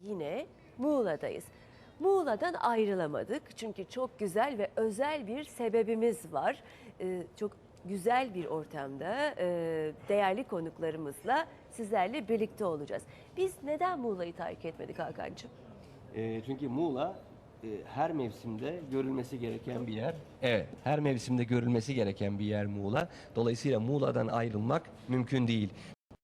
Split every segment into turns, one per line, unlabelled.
Yine Muğla'dayız. Muğla'dan ayrılamadık çünkü çok güzel ve özel bir sebebimiz var. Ee, çok güzel bir ortamda e, değerli konuklarımızla sizlerle birlikte olacağız. Biz neden Muğla'yı terk etmedik Hakan'cığım?
E, çünkü Muğla e, her mevsimde görülmesi gereken bir yer. Evet, her mevsimde görülmesi gereken bir yer Muğla. Dolayısıyla Muğla'dan ayrılmak mümkün değil.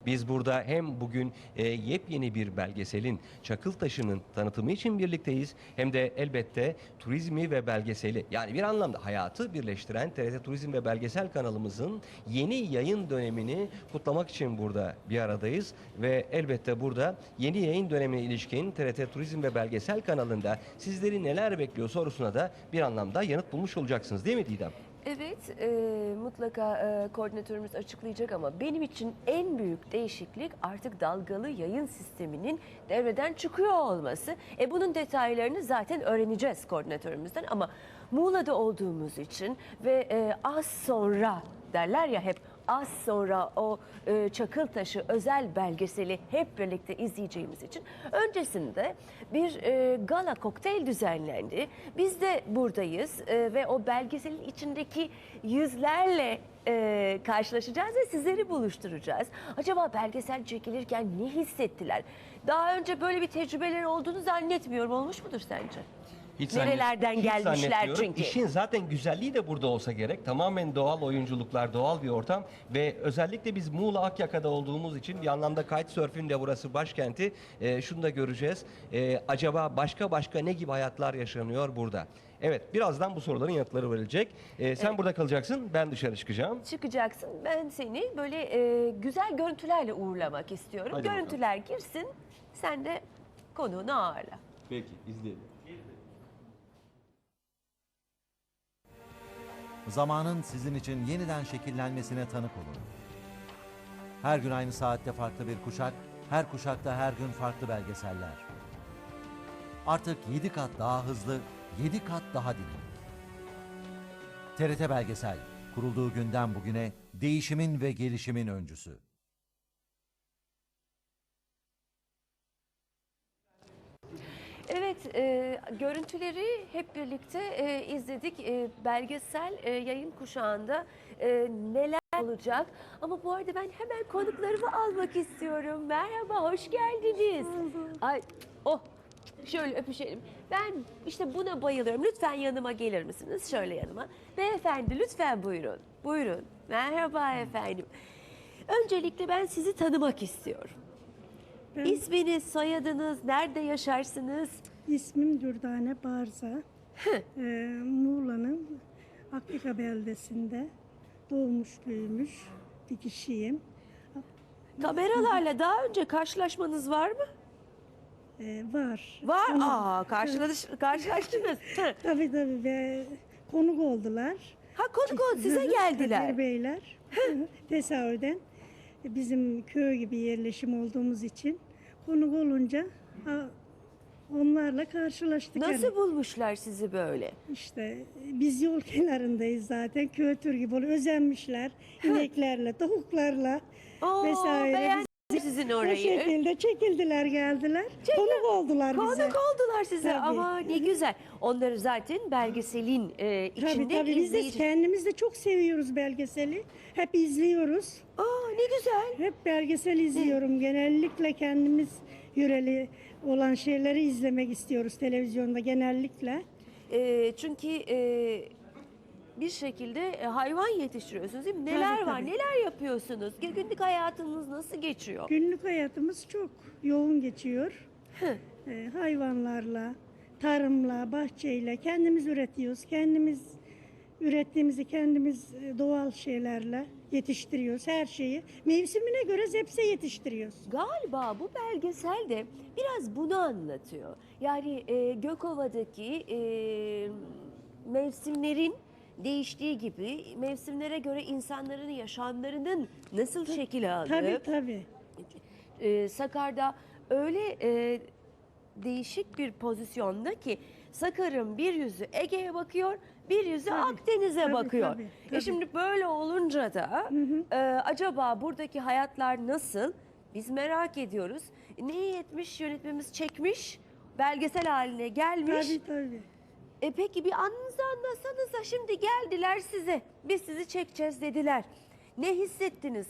Biz burada hem bugün e, yepyeni bir belgeselin Çakıltaşı'nın tanıtımı için birlikteyiz hem de elbette turizmi ve belgeseli yani bir anlamda hayatı birleştiren TRT Turizm ve Belgesel kanalımızın yeni yayın dönemini kutlamak için burada bir aradayız ve elbette burada yeni yayın dönemine ilişkin TRT Turizm ve Belgesel kanalında sizleri neler bekliyor sorusuna da bir anlamda yanıt bulmuş olacaksınız değil mi Didem?
Evet, e, mutlaka e, koordinatörümüz açıklayacak ama benim için en büyük değişiklik artık dalgalı yayın sisteminin devreden çıkıyor olması. E, bunun detaylarını zaten öğreneceğiz koordinatörümüzden ama Muğla'da olduğumuz için ve e, az sonra derler ya hep az sonra o e, Çakıltaşı özel belgeseli hep birlikte izleyeceğimiz için öncesinde bir e, gala kokteyl düzenlendi. Biz de buradayız e, ve o belgeselin içindeki yüzlerle e, karşılaşacağız ve sizleri buluşturacağız. Acaba belgesel çekilirken ne hissettiler? Daha önce böyle bir tecrübeleri olduğunu zannetmiyorum. Olmuş mudur sence?
Hiç
Nerelerden
hiç
gelmişler
zannetmiyorum.
çünkü.
İşin zaten güzelliği de burada olsa gerek. Tamamen doğal oyunculuklar, doğal bir ortam ve özellikle biz Muğla Akyaka'da olduğumuz için bir anlamda kitesurf'ün de burası başkenti. Ee, şunu da göreceğiz. Ee, acaba başka başka ne gibi hayatlar yaşanıyor burada? Evet, birazdan bu soruların yanıtları verilecek. Ee, sen burada kalacaksın, ben dışarı çıkacağım.
çıkacaksın. Ben seni böyle e, güzel görüntülerle uğurlamak istiyorum.
Hadi bakalım.
Görüntüler girsin. Sen de konuğunu ağırla.
Peki, izleyelim.
Zamanın sizin için yeniden şekillenmesine tanık olun. Her gün aynı saatte farklı bir kuşak, her kuşakta her gün farklı belgeseller. Artık 7 kat daha hızlı, 7 kat daha dinamik. TRT Belgesel, kurulduğu günden bugüne değişimin ve gelişimin öncüsü.
Evet, e, görüntüleri hep birlikte e, izledik. E, belgesel e, yayın kuşağında e, neler olacak? Ama bu arada ben hemen konuklarımı almak istiyorum. Merhaba, hoş geldiniz. Ay, oh, şöyle öpüşelim. Ben işte buna bayılıyorum. Lütfen yanıma gelir misiniz? Şöyle yanıma. Beyefendi lütfen buyurun. Buyurun. Merhaba efendim. Öncelikle ben sizi tanımak istiyorum. İsminiz, soyadınız, nerede yaşarsınız?
ismim Dürdane Barza. Ee, Muğla'nın Afrika beldesinde doğmuş büyümüş bir kişiyim.
Kameralarla daha önce karşılaşmanız var mı?
Ee, var.
Var.
Konuk-
Aa, karşılaş, karşılaştınız. Hı.
Tabii tabii ve konuk oldular.
ha konuk oldu, size
Kadir
geldiler.
Beyler tesadüfen bizim köy gibi yerleşim olduğumuz için konuk olunca onlarla karşılaştık. yani.
Nasıl bulmuşlar sizi böyle?
İşte biz yol kenarındayız zaten. Kültür gibi oluyor. Özenmişler. ineklerle, tavuklarla
Oo,
vesaire.
beğendim sizin orayı.
şekilde çekildiler geldiler. Konuk oldular
Konuk
bize.
oldular size
Tabii.
ama ne güzel. Onları zaten belgeselin e,
Tabii
içinde
tabii biz de
izleyici.
kendimiz de çok seviyoruz belgeseli. Hep izliyoruz.
Aa, ne güzel.
Hep belgesel izliyorum. Genellikle kendimiz yöreli olan şeyleri izlemek istiyoruz televizyonda genellikle.
E, çünkü e, bir şekilde e, hayvan yetiştiriyorsunuz değil mi? Neler
Tabii,
var,
tabii.
neler yapıyorsunuz? Günlük hayatınız nasıl geçiyor?
Günlük hayatımız çok yoğun geçiyor. Ee, hayvanlarla, tarımla, bahçeyle kendimiz üretiyoruz. Kendimiz ürettiğimizi kendimiz e, doğal şeylerle yetiştiriyoruz her şeyi. Mevsimine göre zepse yetiştiriyoruz.
Galiba bu belgesel de biraz bunu anlatıyor. Yani e, Gökova'daki e, mevsimlerin değiştiği gibi mevsimlere göre insanların yaşamlarının nasıl şekil aldığı.
Tabii tabii.
e, Sakar'da öyle e, değişik bir pozisyonda ki Sakar'ın bir yüzü Ege'ye bakıyor, bir yüzü Akdeniz'e bakıyor.
tabii,
E
tabii.
şimdi böyle olunca da e, acaba buradaki hayatlar nasıl? Biz merak ediyoruz. Ne iyi etmiş yönetmemiz çekmiş, belgesel haline gelmiş.
Tabii tabii.
E peki bir anınızı anlatsanıza şimdi geldiler size. Biz sizi çekeceğiz dediler. Ne hissettiniz?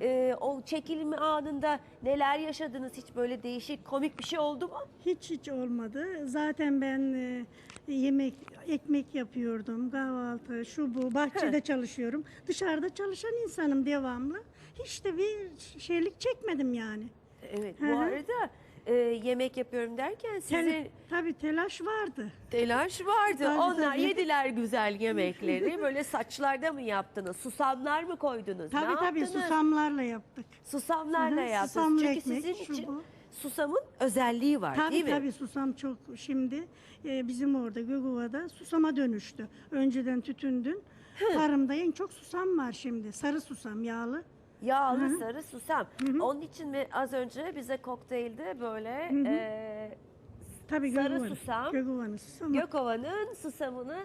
E, o çekilme anında neler yaşadınız? Hiç böyle değişik komik bir şey oldu mu?
Hiç hiç olmadı. Zaten ben e, yemek, ekmek yapıyordum, kahvaltı, şu bu, bahçede çalışıyorum. Dışarıda çalışan insanım devamlı. Hiç de bir şeylik çekmedim yani.
Evet
Hı
bu
hı.
arada e, yemek yapıyorum derken
Tel,
sizin
tabii telaş vardı.
telaş vardı.
Tabii,
Onlar
tabii.
yediler güzel yemekleri. Böyle saçlarda mı yaptınız? Susamlar mı koydunuz?
Tabii
ne
tabii
yaptınız?
susamlarla yaptık.
Susamlarla
Hı hı,
yaptınız.
susamlı
Çünkü
ekmek,
sizin için
bu.
susamın özelliği var değil
Tabii
mi?
tabii susam çok şimdi e, bizim orada Gökova'da susama dönüştü. Önceden tütündün. Tarımda en çok susam var şimdi. Sarı susam yağlı.
Yağlı
Hı hı.
sarı susam. Onun için mi az önce bize kokteylde böyle
Hı hı.
e,
Tabii
Sarı
Gökova'nın.
susam.
Gökova'nın susamı.
Gökova'nın susamını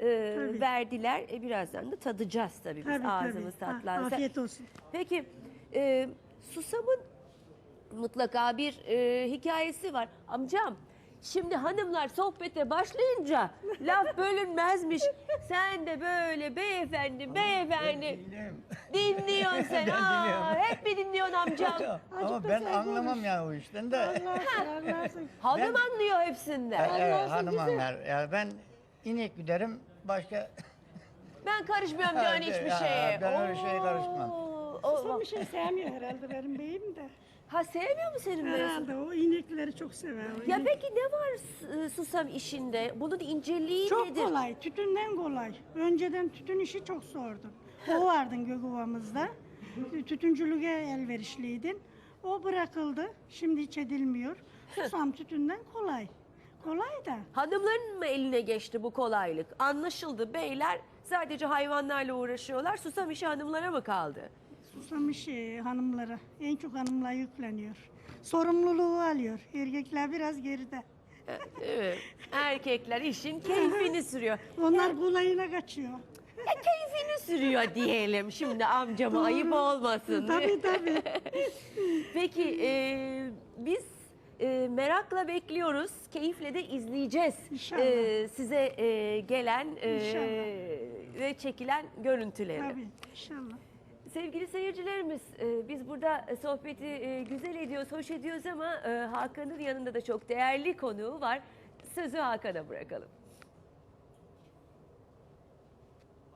e,
Tabii.
verdiler. E, birazdan da tadacağız tabii biz
Tabii, tabii.
ağzımız
Ha,
tatlansa.
afiyet olsun.
Peki e, susamın mutlaka bir e, hikayesi var. Amcam şimdi hanımlar sohbete başlayınca laf bölünmezmiş. Sen de böyle beyefendi beyefendi dinliyorsun sen. Aa, hep mi dinliyorsun amcam?
Ama ben anlamam ya o işten de.
Anlarsın, anlarsın.
Hanım
Ben-
anlıyor hepsinden.
evet, hanım anlar. Ya ben inek güderim başka
Ben karışmıyorum diyorsun
Evet,
hiçbir
ya,
şeye.
ben öyle şeye karışmam.
Susam bir şey sevmiyor herhalde benim beyim de.
Ha sevmiyor mu senin?
Herhalde o inekleri çok sever. o
Ya
inek-
peki ne var s- susam işinde? Bunun inceliği
Çok
nedir?
kolay, tütünden kolay. Önceden tütün işi çok zordu. O vardın Gökova'mızda. Tütüncülüğe elverişliydin. O bırakıldı. Şimdi hiç edilmiyor. Susam tütünden kolay. Kolay da.
Hanımların mı eline geçti bu kolaylık? Anlaşıldı beyler sadece hayvanlarla uğraşıyorlar. Susam işi hanımlara mı kaldı?
Susam işi hanımlara, en çok hanımlara yükleniyor. Sorumluluğu alıyor. Erkekler biraz geride.
Evet. Erkekler işin keyfini sürüyor.
Onlar kolayına kaçıyor.
Ya keyfini sürüyor diyelim şimdi amcama ayıp olmasın.
Tabii tabii.
Peki e, biz e, merakla bekliyoruz. Keyifle de izleyeceğiz.
İnşallah.
E, size e, gelen e,
İnşallah.
ve çekilen görüntüleri.
tabii. İnşallah.
Sevgili seyircilerimiz, e, biz burada e, sohbeti e, güzel ediyoruz, hoş ediyoruz ama Hakan'ın yanında da çok değerli konuğu var. Sözü Hakan'a bırakalım.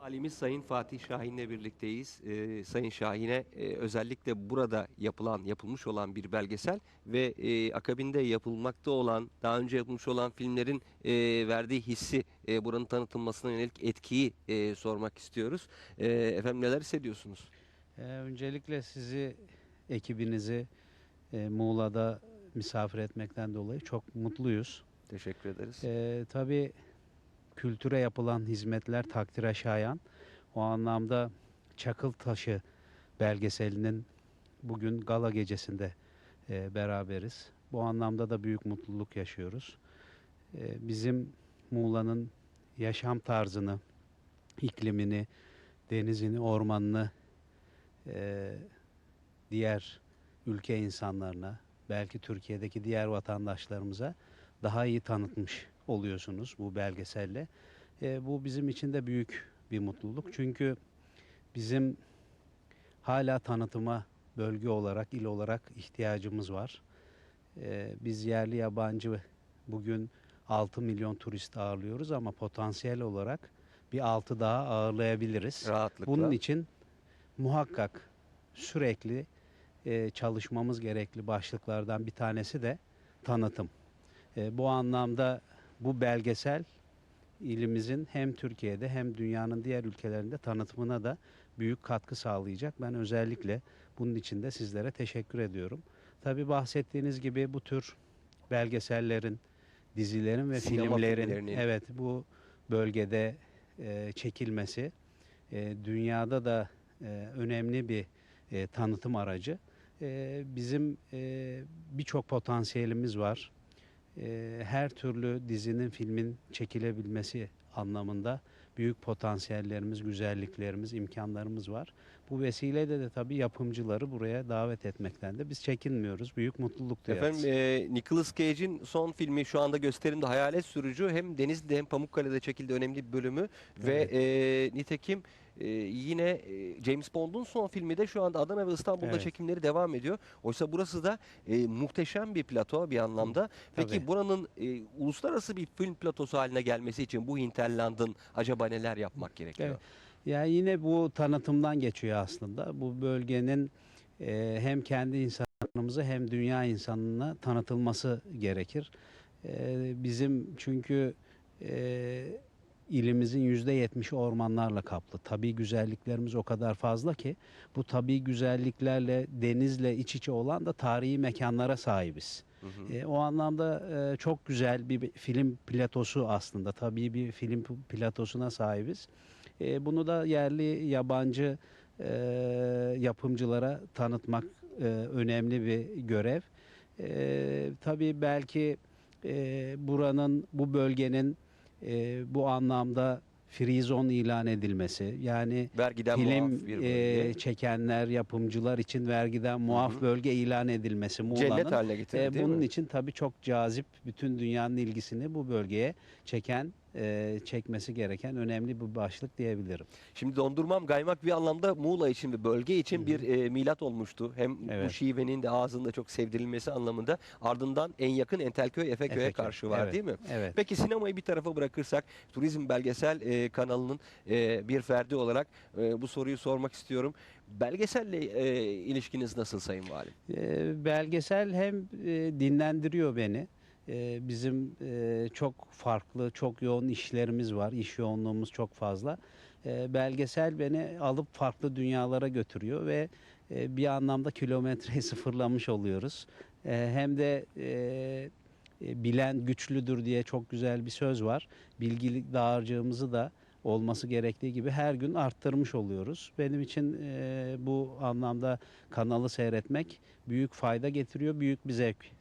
Valimiz Sayın Fatih Şahin'le birlikteyiz. Ee, Sayın Şahin'e e, özellikle burada yapılan, yapılmış olan bir belgesel ve e, akabinde yapılmakta olan, daha önce yapılmış olan filmlerin e, verdiği hissi, e, buranın tanıtılmasına yönelik etkiyi e, sormak istiyoruz. E, efendim neler hissediyorsunuz?
Ee, öncelikle sizi, ekibinizi e, Muğla'da misafir etmekten dolayı çok mutluyuz.
Teşekkür ederiz.
Ee, tabii kültüre yapılan hizmetler takdire şayan. O anlamda Çakıl Taşı belgeselinin bugün gala gecesinde e, beraberiz. Bu anlamda da büyük mutluluk yaşıyoruz. Ee, bizim Muğla'nın yaşam tarzını, iklimini, denizini, ormanını e, diğer ülke insanlarına, belki Türkiye'deki diğer vatandaşlarımıza daha iyi tanıtmış oluyorsunuz bu belgeselle. E, bu bizim için de büyük bir mutluluk. Çünkü bizim hala tanıtıma bölge olarak, il olarak ihtiyacımız var. E, biz yerli yabancı bugün 6 milyon turist ağırlıyoruz ama potansiyel olarak bir 6 daha ağırlayabiliriz.
Rahatlıkla.
Bunun için muhakkak sürekli e, çalışmamız gerekli başlıklardan bir tanesi de tanıtım. E, bu anlamda bu belgesel ilimizin hem Türkiye'de hem dünyanın diğer ülkelerinde tanıtımına da büyük katkı sağlayacak. Ben özellikle bunun için de sizlere teşekkür ediyorum. Tabii bahsettiğiniz gibi bu tür belgesellerin, dizilerin ve
Sinema
filmlerin
filmlerinin.
evet bu bölgede e, çekilmesi e, dünyada da önemli bir e, tanıtım aracı. E, bizim e, birçok potansiyelimiz var. E, her türlü dizinin, filmin çekilebilmesi anlamında büyük potansiyellerimiz, güzelliklerimiz, imkanlarımız var. Bu vesileyle de tabii yapımcıları buraya davet etmekten de biz çekinmiyoruz. Büyük mutluluk duyarız.
Efendim e, Nicolas Cage'in son filmi şu anda gösterimde Hayalet Sürücü hem Denizli'de hem Pamukkale'de çekildi önemli bir bölümü ve e, nitekim e, yine e, James Bond'un son filmi de şu anda Adana ve İstanbul'da
Evet.
çekimleri devam ediyor. Oysa burası da e, muhteşem bir plato bir anlamda. Peki
Tabii.
buranın e, uluslararası bir film platosu haline gelmesi için bu hinterlandın acaba neler yapmak gerekiyor?
Evet. Ya yine bu tanıtımdan geçiyor aslında. Bu bölgenin e, hem kendi insanımızı hem dünya insanına tanıtılması gerekir. E, bizim çünkü e, ilimizin yüzde yetmişi ormanlarla kaplı. Tabii güzelliklerimiz o kadar fazla ki bu tabii güzelliklerle denizle iç içe olan da tarihi mekanlara sahibiz.
Hı hı.
E, o anlamda e, çok güzel bir film platosu aslında. Tabii bir film platosuna sahibiz. E, bunu da yerli yabancı e, yapımcılara tanıtmak e, önemli bir görev. E, tabii belki e, buranın, bu bölgenin e, bu anlamda free zone ilan edilmesi yani
Vergiden
film
bir
e,
bölge.
çekenler, yapımcılar için vergiden muaf
hı.
bölge ilan edilmesi Muğla'nın.
Cennet haline getirir
E, bunun
mi?
için tabii çok cazip bütün dünyanın ilgisini bu bölgeye çeken, e, çekmesi gereken önemli bir başlık diyebilirim.
Şimdi dondurmam kaymak bir anlamda Muğla için ve bölge için bir e, milat olmuştu. Hem bu
Evet.
şivenin de ağzında çok sevdirilmesi anlamında ardından en yakın Entelköy Efeköy'e
Efeköy,
karşı var
evet,
değil mi?
Evet.
Peki sinemayı bir tarafa bırakırsak turizm belgesel e, kanalının e, bir ferdi olarak e, bu soruyu sormak istiyorum. Belgeselle e, ilişkiniz nasıl Sayın Valim?
E, belgesel hem e, dinlendiriyor beni. E, bizim e, çok farklı, çok yoğun işlerimiz var. İş yoğunluğumuz çok fazla. E, belgesel beni alıp farklı dünyalara götürüyor ve e, bir anlamda kilometreyi sıfırlamış oluyoruz. E, hem de e, bilen güçlüdür diye çok güzel bir söz var. Bilgi dağarcığımızı da olması gerektiği gibi her gün arttırmış oluyoruz. Benim için e, bu anlamda kanalı seyretmek büyük fayda getiriyor, büyük bir zevk.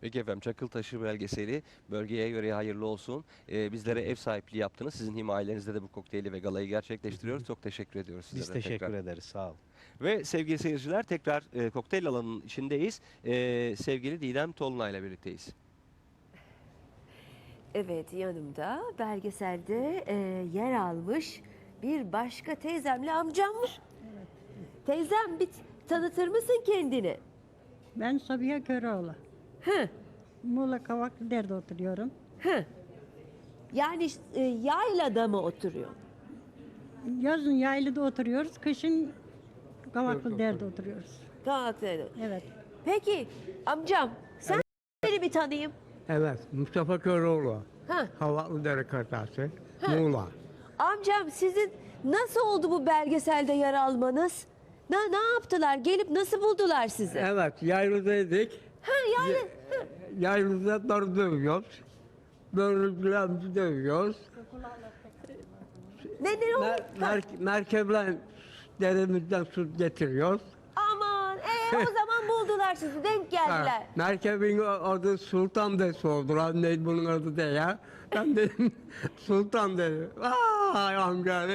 Peki efendim Çakıltaşı belgeseli bölgeye göre hayırlı olsun. E, bizlere ev sahipliği yaptınız. Sizin himayelerinizde de bu kokteyli ve galayı gerçekleştiriyoruz. Çok teşekkür ediyoruz
Biz
sizlere
teşekkür
tekrar.
ederiz. Sağ olun.
Ve sevgili seyirciler tekrar e, kokteyl alanının içindeyiz. E, sevgili Didem Tolunay ile birlikteyiz.
Evet yanımda belgeselde e, yer almış bir başka teyzemle amcam var. Teyzem bir tanıtır mısın kendini?
Ben Sabiha Köroğlu.
Hı,
Muğla Kavaklıder'de oturuyorum.
hı. Yani e, yaylada mı oturuyor?
Yazın yaylada oturuyoruz, kışın Kavaklıder'de oturuyoruz.
Kavaklı'da.
Evet.
Peki amcam sen beni bir tanıyayım.
Evet, Mustafa Köroğlu.
Ha,
Havaklıdere kazası. Muğla.
amcam sizin nasıl oldu bu belgeselde yer almanız? Ne, ne yaptılar? Gelip nasıl buldular sizi?
Evet, yaylıdaydık.
Ha yani
Yaylıda dar dövüyoruz. Börüklerimizi dövüyoruz.
neden oldu?
Mer mer merkeple derimizden su getiriyoruz.
Aman ee, o zaman buldular sizi denk
Ha,
geldiler.
merkebin adı Sultan de sordular. Ne bunun adı de Ben dedim Sultan dedi. Ay amca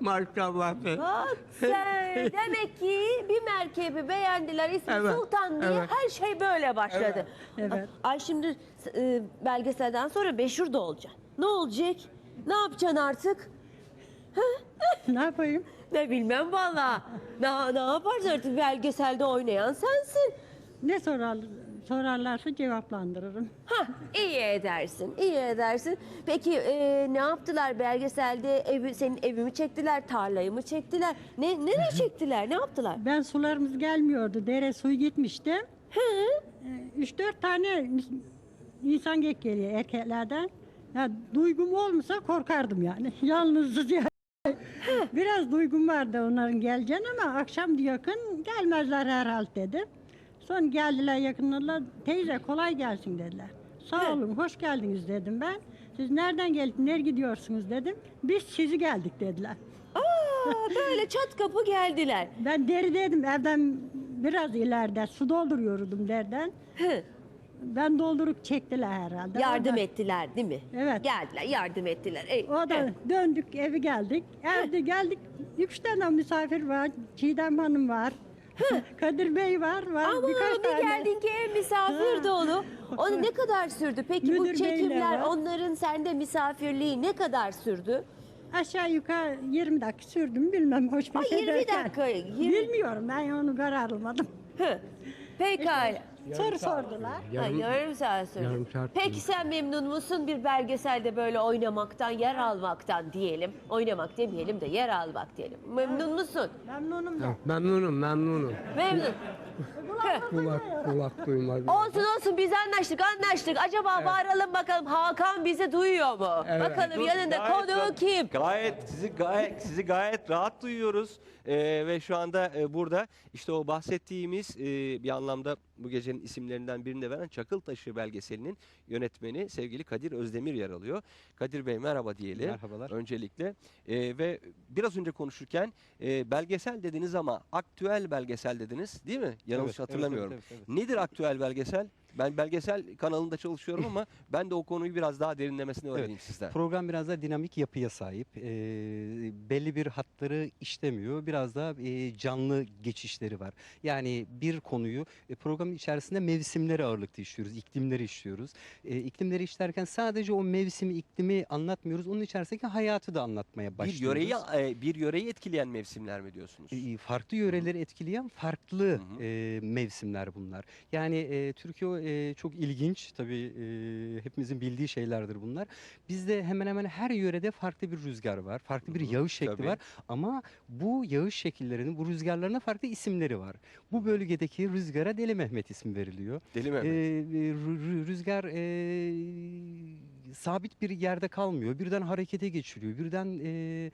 maşallah.
Bak sen demek ki bir merkebi beğendiler ismi
Evet,
Sultan diye
evet.
her şey böyle başladı.
Evet.
Ay şimdi e, belgeselden sonra meşhur da olacaksın. Ne olacak? Ne yapacaksın artık?
ne yapayım?
Ne bilmem valla. Ne, ne yaparsın artık belgeselde oynayan sensin.
Ne sorar, sorarlarsa cevaplandırırım.
Hah iyi edersin, iyi edersin. Peki e, ne yaptılar belgeselde? Evi, senin evimi çektiler, tarlayı mı çektiler? Ne nereye çektiler? Ne yaptılar?
Ben sularımız gelmiyordu, dere suyu gitmişti. Ee, Üç dört tane insan gek geliyor erkeklerden. Ya duygum olmasa korkardım yani. Yalnızız ya. Biraz duygum vardı onların geleceğini ama akşam yakın gelmezler herhalde dedim. Sonra geldiler yakınlarla teyze kolay gelsin dediler. Sağ olun hoş geldiniz dedim ben. Siz nereden geldiniz, nereye gidiyorsunuz dedim. Biz sizi geldik dediler.
Aa, böyle çat kapı geldiler.
Ben derideydim evden biraz ileride su dolduruyordum derden.
Hı.
Ben doldurup çektiler herhalde.
Yardım
O da-
ettiler değil mi?
Evet.
Geldiler, yardım ettiler. Ey,
O da
evet.
döndük evi geldik. Evde geldik. Üç tane misafir var. Çiğdem Hanım var. Kadir Bey var. var
Ama
birkaç
bir
tane.
geldin ki ev misafir dolu. Onu ne kadar sürdü? Peki bu
Müdür beyler
çekimler,
var.
onların sende misafirliği ne kadar sürdü?
Aşağı yukarı 20 dakika sürdüm bilmem hoş şey
20
derken.
dakika, 20
Bilmiyorum ben onu karar almadım.
Hı. Pekala.
Soru sordular.
Ha,
Yarım-
yarım saat sürdü.
yarım saat
Peki
sürdü.
sen memnun musun bir belgeselde böyle oynamaktan, yer almaktan diyelim. Oynamak demeyelim de yer almak diyelim. Memnun musun?
Memnunum da.
Memnunum, memnunum.
Memnun. Hı.
Kulak, kulak duymadı.
Olsun olsun biz anlaştık anlaştık. Acaba bağıralım bakalım Hakan bizi duyuyor mu?
Evet.
Bakalım yanında
Gayet
konuğu
rahat-
kim?
Gayet sizi gayet sizi gayet rahat duyuyoruz Ee, ve şu anda e, burada işte o bahsettiğimiz e, bir anlamda bu gecenin isimlerinden birini de veren Çakıltaşı belgeselinin yönetmeni sevgili Kadir Özdemir yer alıyor. Kadir Bey merhaba diyelim.
Merhabalar.
Öncelikle Ee, ve biraz önce konuşurken e, belgesel dediniz ama aktüel belgesel dediniz değil mi? Yanlış
evet,
hatırlamıyorum.
evet, evet, evet.
Nedir aktüel belgesel? Ben belgesel kanalında çalışıyorum ama ben de o konuyu biraz daha derinlemesine öğreneyim sizden.
Program biraz da dinamik yapıya sahip. Ee, belli bir hatları işlemiyor. Biraz da e, canlı geçişleri var. Yani bir konuyu e, programın içerisinde mevsimleri ağırlıklı işliyoruz. iklimleri işliyoruz. E, iklimleri işlerken sadece o mevsimi, iklimi anlatmıyoruz. Onun içerisindeki hayatı da anlatmaya
Bir
başlıyoruz.
yöreyi e, bir yöreyi etkileyen mevsimler mi diyorsunuz?
E, farklı yöreleri etkileyen farklı
Hı hı.
e, mevsimler bunlar. Yani e, Türkiye e, çok ilginç tabii e, hepimizin bildiği şeylerdir bunlar. Bizde hemen hemen her yörede farklı bir rüzgar var, farklı bir
Hı
yağış şekli
tabii.
var ama bu yağış şekillerinin, bu rüzgarlarına farklı isimleri var. Bu bölgedeki rüzgara Deli Mehmet ismi veriliyor.
Deli mi?
E, rü- rü- rüzgar e, sabit bir yerde kalmıyor. Birden harekete geçiriyor. Birden e,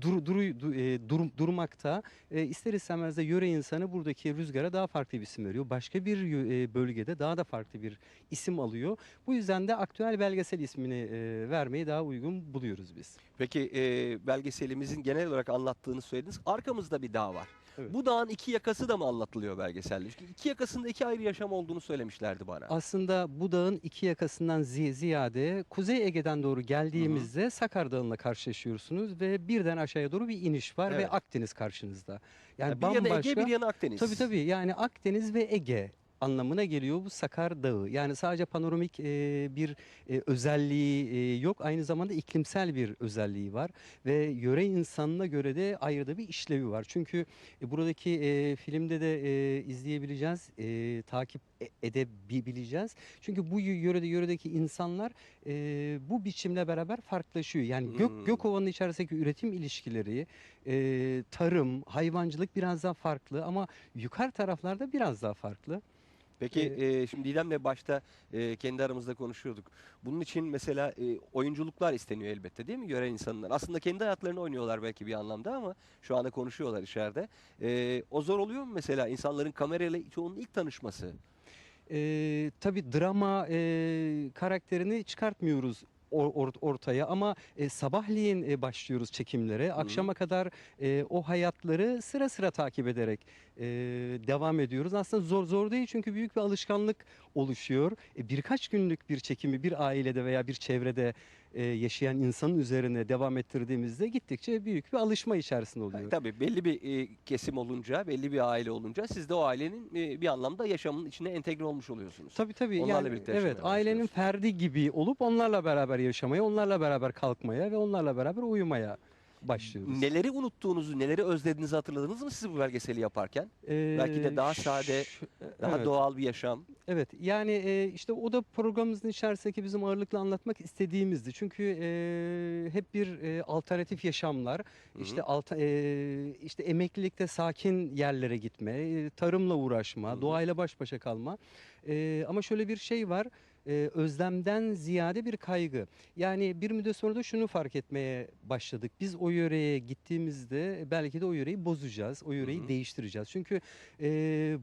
dur, duru, du- e, dur- durmakta. E, ister istemez de yöre insanı buradaki rüzgara daha farklı bir isim veriyor. Başka bir e, bölgede daha da farklı bir isim alıyor. Bu yüzden de aktüel belgesel ismini e, vermeyi daha uygun buluyoruz biz.
Peki e, belgeselimizin genel olarak anlattığını söylediniz. Arkamızda bir dağ var.
Evet.
Bu dağın iki yakası da mı anlatılıyor belgeselde? Çünkü iki yakasında iki ayrı yaşam olduğunu söylemişlerdi bana.
Aslında bu dağın iki yakasından zi- ziyade Kuzey Ege'den doğru geldiğimizde Sakar Dağı'nla karşılaşıyorsunuz ve birden aşağıya doğru bir iniş var ve
Evet.
Akdeniz karşınızda. Yani
Yani bir yana
bambaşka.
Ege bir yana Akdeniz.
Tabii tabii yani Akdeniz ve Ege anlamına geliyor bu Sakar Dağı. Yani sadece panoramik e, bir e, özelliği e, yok. Aynı zamanda iklimsel bir özelliği var. Ve yöre insanına göre de ayrı da bir işlevi var. Çünkü e, buradaki e, filmde de e, izleyebileceğiz, e, takip edebileceğiz. Çünkü bu yö- yörede yöredeki insanlar e, bu biçimle beraber farklılaşıyor. Yani
Hmm.
gök Gökova'nın içerisindeki üretim ilişkileri, e, tarım, hayvancılık biraz daha farklı ama yukarı taraflarda biraz daha farklı.
Peki e, şimdi Didem'le başta e, kendi aramızda konuşuyorduk. Bunun için mesela e, oyunculuklar isteniyor elbette değil mi yöre insanlar? Aslında kendi hayatlarını oynuyorlar belki bir anlamda ama şu anda konuşuyorlar içeride. E, o zor oluyor mu mesela insanların kamerayla çoğunun ilk tanışması?
E, tabii drama e, karakterini çıkartmıyoruz or- or- ortaya ama e, sabahleyin e, başlıyoruz çekimlere. Akşama kadar e, o hayatları sıra sıra takip ederek e, devam ediyoruz. Aslında zor zor değil çünkü büyük bir alışkanlık oluşuyor. E, birkaç günlük bir çekimi bir ailede veya bir çevrede e, yaşayan insanın üzerine devam ettirdiğimizde gittikçe büyük bir alışma içerisinde oluyor.
Tabii belli bir e, kesim olunca, belli bir aile olunca siz de o ailenin e, bir anlamda yaşamının içine entegre olmuş oluyorsunuz.
Tabii tabii.
Onlarla
yani,
birlikte
evet, ailenin ferdi gibi olup onlarla beraber yaşamaya, onlarla beraber kalkmaya ve onlarla beraber uyumaya başlıyoruz.
Neleri unuttuğunuzu, neleri özlediğinizi hatırladınız mı siz bu belgeseli yaparken? belki de
Ee,
daha sade, Daha
evet,
doğal bir yaşam.
Evet yani e, işte o da programımızın içerisindeki bizim ağırlıklı anlatmak istediğimizdi. Çünkü e, hep bir e, alternatif yaşamlar, işte alta, e, işte emeklilikte sakin yerlere gitme, e, tarımla uğraşma,
Hı hı.
doğayla baş başa kalma. E, ama şöyle bir şey var. E, özlemden ziyade bir kaygı. Yani bir müddet sonra da şunu fark etmeye başladık. Biz o yöreye gittiğimizde belki de o yöreyi bozacağız, o yöreyi
hı.
değiştireceğiz. Çünkü e,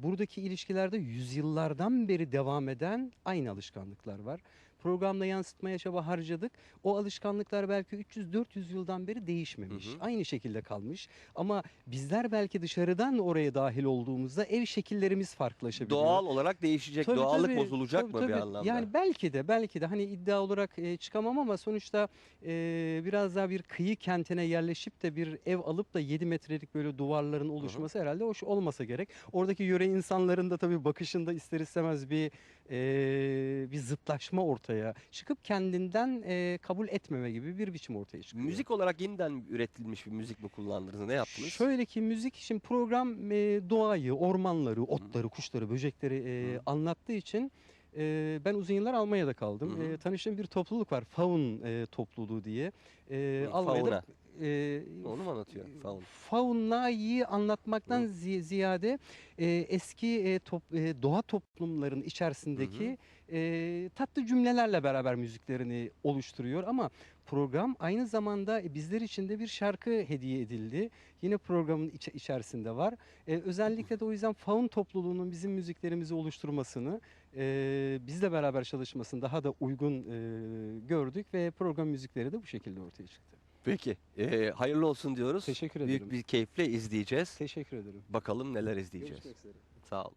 buradaki ilişkilerde yüzyıllardan beri devam eden aynı alışkanlıklar var. Programda yansıtmaya çaba harcadık. O alışkanlıklar belki 300-400 yıldan beri değişmemiş.
Hı hı.
Aynı şekilde kalmış. Ama bizler belki dışarıdan oraya dahil olduğumuzda ev şekillerimiz farklılaşabiliyor.
Doğal olarak değişecek,
Tabii,
doğallık
tabii,
bozulacak
tabii,
mı bir
tabii.
anlamda?
Yani belki de belki de hani iddia olarak e, çıkamam ama sonuçta e, biraz daha bir kıyı kentine yerleşip de bir ev alıp da 7 metrelik böyle duvarların oluşması herhalde hoş olmasa gerek. Oradaki yöre insanların da tabii bakışında ister istemez bir e, bir zıtlaşma ortaya çıkıp kendinden e, kabul etmeme gibi bir biçim ortaya çıkıyor.
Müzik olarak yeniden üretilmiş bir müzik mi kullandınız? Ne yaptınız?
Şöyle ki müzik şimdi program e, doğayı, ormanları, otları, kuşları, böcekleri e,
Hı.
anlattığı için e, ben uzun yıllar Almanya'da kaldım.
Hı hı.
E, tanıştığım bir topluluk var, Faun e, topluluğu diye. E,
Hı,
Almanya'da
fauna.
E,
Onu mu anlatıyor? Faun.
faunayı anlatmaktan zi- ziyade e, eski e, top- e, doğa toplumların içerisindeki e, tatlı cümlelerle beraber müziklerini oluşturuyor ama program aynı zamanda e, bizler için de bir şarkı hediye edildi. Yine programın içe- içerisinde var. E, özellikle de o yüzden faun topluluğunun bizim müziklerimizi oluşturmasını, e, bizle beraber çalışmasını daha da uygun e, gördük ve program müzikleri de bu şekilde ortaya çıktı.
Peki. e, hayırlı olsun diyoruz.
Teşekkür
Büyük
ederim.
bir keyifle izleyeceğiz.
Teşekkür ederim.
Bakalım neler izleyeceğiz.
Görüşmek üzere.
Sağ ol.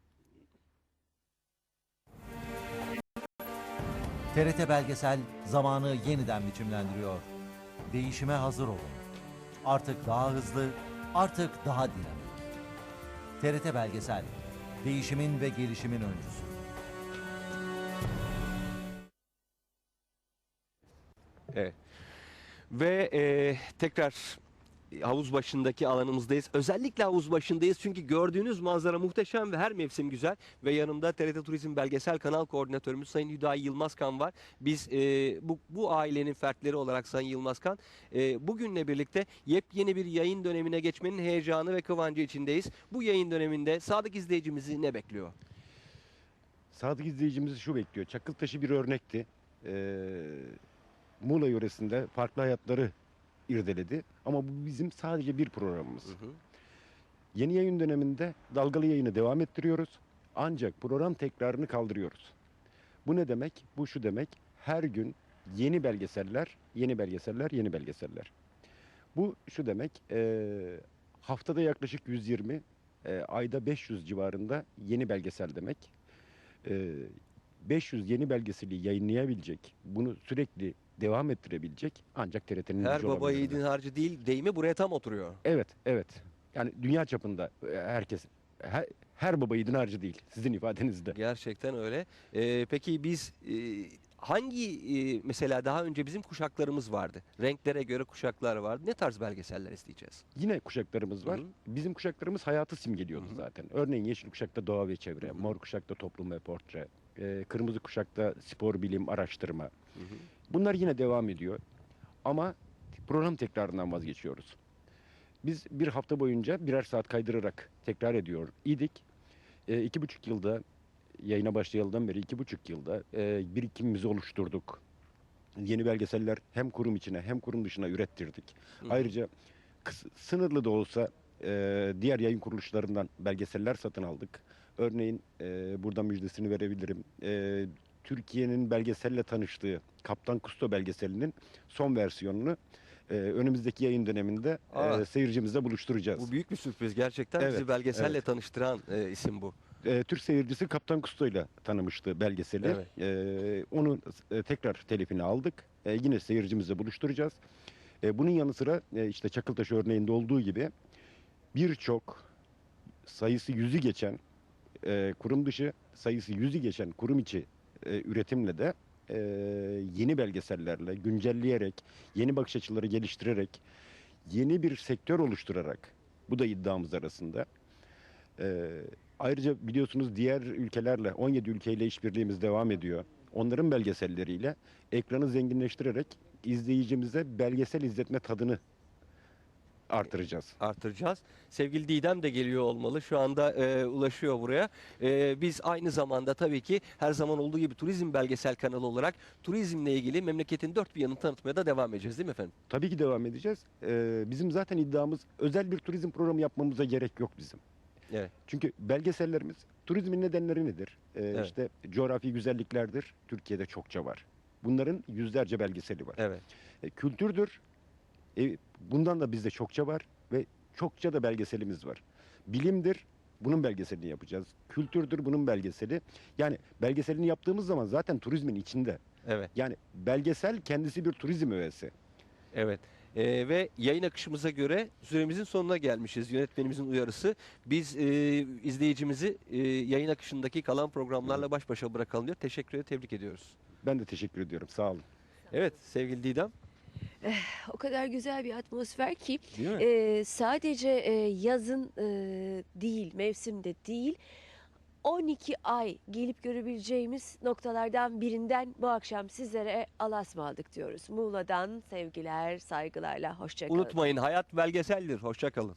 TRT Belgesel zamanı yeniden biçimlendiriyor. Değişime hazır olun. Artık daha hızlı, artık daha dinamik. TRT Belgesel, değişimin ve gelişimin öncüsü.
Evet. Ve e, tekrar havuz başındaki alanımızdayız. Özellikle havuz başındayız çünkü gördüğünüz manzara muhteşem ve her mevsim güzel. Ve yanımda TRT Turizm Belgesel Kanal Koordinatörümüz Sayın Hüdayi Yılmazkan var. Biz e, bu, bu ailenin fertleri olarak Sayın Yılmazkan e, bugünle birlikte yepyeni bir yayın dönemine geçmenin heyecanı ve kıvancı içindeyiz. Bu yayın döneminde sadık izleyicimizi ne bekliyor?
Sadık izleyicimizi şu bekliyor. Çakıltaşı bir örnekti. Ee, Muğla yöresinde farklı hayatları irdeledi. Ama bu bizim sadece bir programımız.
Hı hı.
Yeni yayın döneminde dalgalı yayını devam ettiriyoruz. Ancak program tekrarını kaldırıyoruz. Bu ne demek? Bu şu demek. Her gün yeni belgeseller, yeni belgeseller, yeni belgeseller. Bu şu demek. eee, haftada yaklaşık 120, eee, ayda 500 civarında yeni belgesel demek. Eee, 500 yeni belgeseli yayınlayabilecek, bunu sürekli devam ettirebilecek ancak TRT'nin
Her baba
olabilir.
yiğidin harcı değil deyimi buraya tam oturuyor.
Evet, evet. Yani dünya çapında e, herkes, her, her baba yiğidin harcı değil. Sizin ifadenizde.
Gerçekten öyle. Ee, peki biz e, hangi e, mesela daha önce bizim kuşaklarımız vardı. Renklere göre kuşaklar vardı. Ne tarz belgeseller isteyeceğiz?
Yine kuşaklarımız var.
Hı hı.
Bizim kuşaklarımız hayatı simgeliyordu
Hı hı.
zaten. Örneğin yeşil kuşakta doğa ve çevre,
Hı hı.
mor kuşakta toplum ve portre, e, kırmızı kuşakta spor, bilim, araştırma.
Hı hı.
Bunlar yine devam ediyor. Ama program tekrarından vazgeçiyoruz. Biz bir hafta boyunca birer saat kaydırarak tekrar ediyor idik. E, iki buçuk yılda yayına başlayaldan beri iki buçuk yılda e, birikimimizi oluşturduk. Yeni belgeseller hem kurum içine hem kurum dışına ürettirdik.
Hı.
Ayrıca sınırlı da olsa e, diğer yayın kuruluşlarından belgeseller satın aldık. Örneğin e, burada müjdesini verebilirim. E, Türkiye'nin belgeselle tanıştığı Kaptan Kusto belgeselinin son versiyonunu e, önümüzdeki yayın döneminde e, seyircimizle buluşturacağız.
Bu büyük bir sürpriz gerçekten. Bizi
Evet,
belgeselle
evet.
tanıştıran e, isim bu.
E, Türk seyircisi Kaptan Kusto ile tanımıştı belgeseli.
Evet.
E, onun e, tekrar telifini aldık. E, yine seyircimizle buluşturacağız. E, bunun yanı sıra e, işte Çakıltaş örneğinde olduğu gibi birçok sayısı yüzü geçen e, kurum dışı sayısı yüzü geçen kurum içi e, üretimle de e, yeni belgesellerle güncelleyerek yeni bakış açıları geliştirerek yeni bir sektör oluşturarak bu da iddiamız arasında. E, ayrıca biliyorsunuz diğer ülkelerle 17 ülkeyle işbirliğimiz devam ediyor. Onların belgeselleriyle ekranı zenginleştirerek izleyicimize belgesel izletme tadını artıracağız.
Artıracağız. Sevgili Didem de geliyor olmalı. Şu anda e, ulaşıyor buraya. E, biz aynı zamanda tabii ki her zaman olduğu gibi turizm belgesel kanalı olarak turizmle ilgili memleketin dört bir yanını tanıtmaya da devam edeceğiz değil mi efendim?
Tabii ki devam edeceğiz. Ee, bizim zaten iddiamız özel bir turizm programı yapmamıza gerek yok bizim.
Evet.
Çünkü belgesellerimiz turizmin nedenleri nedir? Ee,
Evet.
İşte coğrafi güzelliklerdir. Türkiye'de çokça var. Bunların yüzlerce belgeseli var.
Evet.
E, kültürdür. E, bundan da bizde çokça var ve çokça da belgeselimiz var. Bilimdir. Bunun belgeselini yapacağız. Kültürdür bunun belgeseli. Yani belgeselini yaptığımız zaman zaten turizmin içinde.
Evet.
Yani belgesel kendisi bir turizm öğesi.
Evet. Ee, ve yayın akışımıza göre süremizin sonuna gelmişiz. Yönetmenimizin uyarısı. Biz e, izleyicimizi e, yayın akışındaki kalan programlarla baş başa bırakalım diyor. Teşekkür ederim, tebrik ediyoruz.
Ben de teşekkür ediyorum. Sağ olun.
Evet sevgili Didem.
O kadar güzel bir atmosfer ki
Değil mi?
e, sadece e, yazın e, değil, mevsimde değil 12 ay gelip görebileceğimiz noktalardan birinden bu akşam sizlere alasmadık diyoruz. Muğla'dan sevgiler, saygılarla hoşçakalın.
Unutmayın hayat belgeseldir. Hoşça kalın.